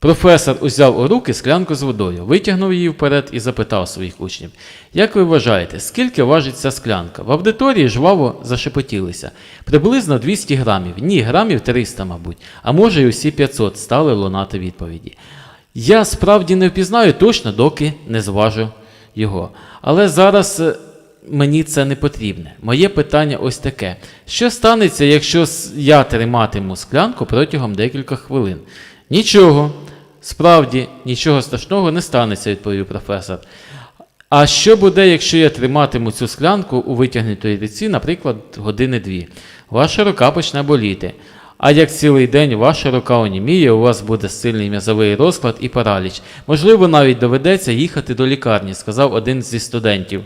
Професор узяв у руки склянку з водою, витягнув її вперед і запитав своїх учнів: Як ви вважаєте, скільки важить ця склянка? В аудиторії жваво зашепотілися. Приблизно 200 грамів. Ні, грамів 300, мабуть, а може й усі 500 стали лунати відповіді. Я справді не впізнаю точно, доки не зважу його. Але зараз е, мені це не потрібне. Моє питання ось таке: що станеться, якщо я триматиму склянку протягом декілька хвилин? Нічого. Справді, нічого страшного не станеться, відповів професор. А що буде, якщо я триматиму цю склянку у витягнутій руці, наприклад, години дві? Ваша рука почне боліти. А як цілий день ваша рука оніміє, у вас буде сильний м'язовий розклад і параліч. Можливо, навіть доведеться їхати до лікарні, сказав один зі студентів.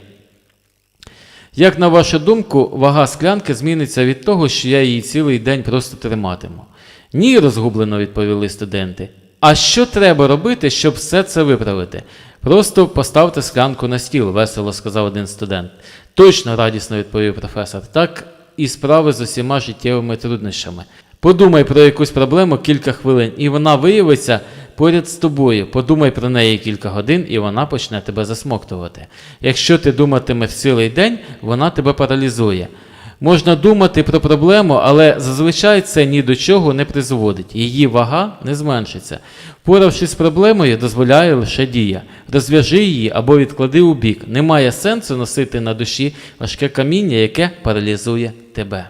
Як на вашу думку, вага склянки зміниться від того, що я її цілий день просто триматиму? Ні, розгублено відповіли студенти. А що треба робити, щоб все це виправити? Просто поставте склянку на стіл, весело сказав один студент. Точно, радісно відповів професор. Так і справи з усіма життєвими труднощами. Подумай про якусь проблему кілька хвилин, і вона виявиться поряд з тобою. Подумай про неї кілька годин, і вона почне тебе засмоктувати. Якщо ти думатимеш цілий день, вона тебе паралізує. Можна думати про проблему, але зазвичай це ні до чого не призводить. Її вага не зменшиться. Впоравшись з проблемою, дозволяє лише дія. Розв'яжи її або відклади у бік. Немає сенсу носити на душі важке каміння, яке паралізує тебе.